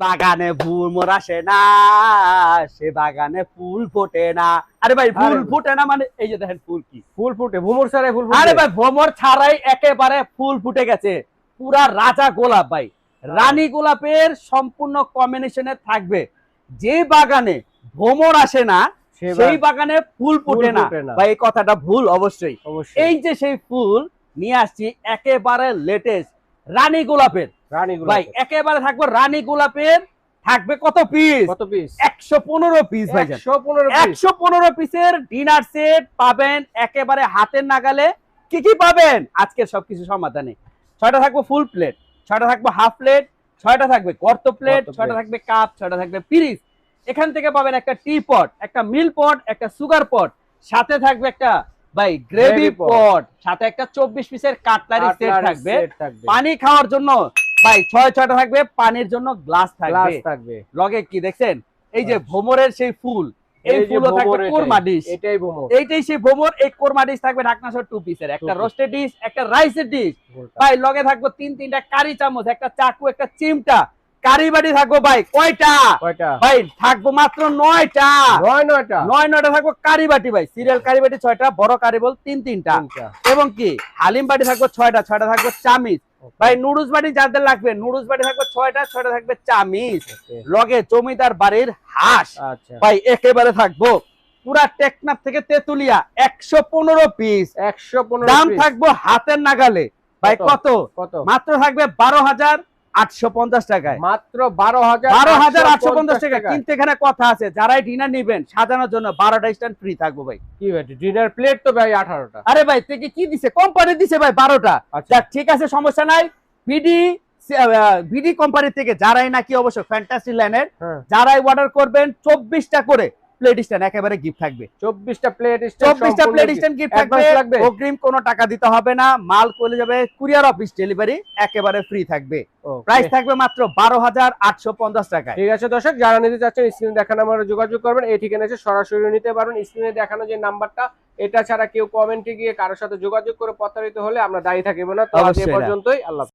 বাগানে ভ্রমর আসে না সে বাগানে ফুল ফোটে না। আরে ভাই ফুল ফোটে না মানে এই যে দেখেন ফুল কি? ফুল ফুটে ভুমুর সারে ফুল আরে ভাই ভ্রমর ছাড়াই একেবারে ফুল ফুটে গেছে। পুরা রাজা গোলাপ ভাই। রানী গোলাপের সম্পূর্ণ কম্বিনেশনে থাকবে। যে বাগানে ভ্রমর আসে না সেই বাগানে ফুল ফুল ফোটে না। ভাই এই কথাটা ভুল অবশ্যই। এই যে সেই ফুল নিয়ে আসছি একেবারে লেটেস্ট রানী গোলাপের। রানী ভাই একেবারে থাকবে রানী গোলাপের। থাকবে কত পিস কত পিস একশো পনেরো পিস ভাই একশো পনেরো পিস একশো পনেরো পিসের ডিনার সেট পাবেন একেবারে হাতের নাগালে। কি কি পাবেন? আজকের সবকিছু সমাধানে। ছয়টা থাকবে ফুল প্লেট ছয়টা থাকবে হাফ প্লেট ছয়টা থাকবে গর্ত প্লেট ছয়টা থাকবে কাপ ছয়টা থাকবে পিরিস এখান থেকে পাবেন একটা টি পট একটা মিল পট একটা সুগার পট সাথে থাকবে একটা ভাই গ্রেভি পট সাথে একটা চব্বিশ পিসের কাটলারি সেট থাকবে। পানি খাওয়ার জন্য ভাই ছয় ছয়টা থাকবে পানির জন্য গ্লাস থাকবে। থাকবে। লগে কি দেখছেন? এই যে আচ্ছা। ভোমরের সেই ফুল এই ফুলও থাকবে ভোমর কোরমা ডিশ এটাই ভোমর। এইটাই সেই ভোমর এই কোরমা ডিশ থাকবে ঢাকনা সহ টু পিসের একটা। রোস্টেড ডিশ একটা রাইসের ডিশ ভাই লগে থাকব তিন তিনটা কারি চামচ একটা চাকু একটা চিমটা কারি বাড়ি থাকব ভাই কয়টা? ভাই থাকব মাত্র নয়টা। নয় নয়টা? নয় নয়টা থাকব কারি বাটি ভাই সিরিয়াল কারি বাটি ছয়টা বড় কারি বল তিন তিনটা। এবং কি হালিম বাটি থাকবে ছয়টা ছয়টা থাকবে চামিচ। ভাই নুডলস বাটি যাদের লাগবে নুডলস বাটি থাকবে ছয়টা ছয়টা থাকবে চামিচ। লগে জমিদার বাড়ির হাঁস। আচ্ছা। ভাই একেবারে থাকব পুরা টেকনাফ থেকে তেতুলিয়া একশো পনেরো পিস একশো পনেরো দাম থাকব হাতের নাগালে। ভাই? কত? কত? মাত্র থাকবে বারো হাজার আটশো পঞ্চাশ টাকায়। মাত্র বারো হাজার বারো হাজার আটশো পঞ্চাশ টাকা। কিন্তু এখানে কথা আছে যারাই ডিনার নিবেন সাজানোর জন্য বারোটা স্ট্যান্ড ফ্রি থাকব ভাই। কি ভাই ডিনার প্লেট তো ভাই আঠারোটা। আরে ভাই থেকে কি দিছে? কোম্পানি দিছে ভাই বারোটা। আচ্ছা। ঠিক আছে সমস্যা নাই। বিডি বিডি কোম্পানি থেকে যারাই নাকি অবশ্য ফ্যান্টাসি হ্যাঁ। যারাই অর্ডার করবেন চব্বিশটা করে। প্লেট স্ট্যান্ড একেবারে গিফট থাকবে। চব্বিশটা প্লেট চব্বিশটা প্লেট স্ট্যান্ড গিফট থাকবে। অগ্রিম কোনো টাকা দিতে হবে না। মাল চলে যাবে কুরিয়ার অফিস ডেলিভারি একেবারে ফ্রি থাকবে। প্রাইস থাকবে মাত্র বারো হাজার আটশো পঞ্চাশ টাকায় ঠিক আছে দর্শক যারা নিতে চাচ্ছেন স্ক্রিনে দেখানো যোগাযোগ করবেন। এই ঠিকানা এসে সরাসরি নিতে পারবেন। স্ক্রিনে দেখানো যে নাম্বারটা এটা ছাড়া কেউ কমেন্টে গিয়ে কারোর সাথে যোগাযোগ করে প্রতারিত হলে আমরা দায়ী থাকিব না। তো পর্যন্তই। আল্লাহ।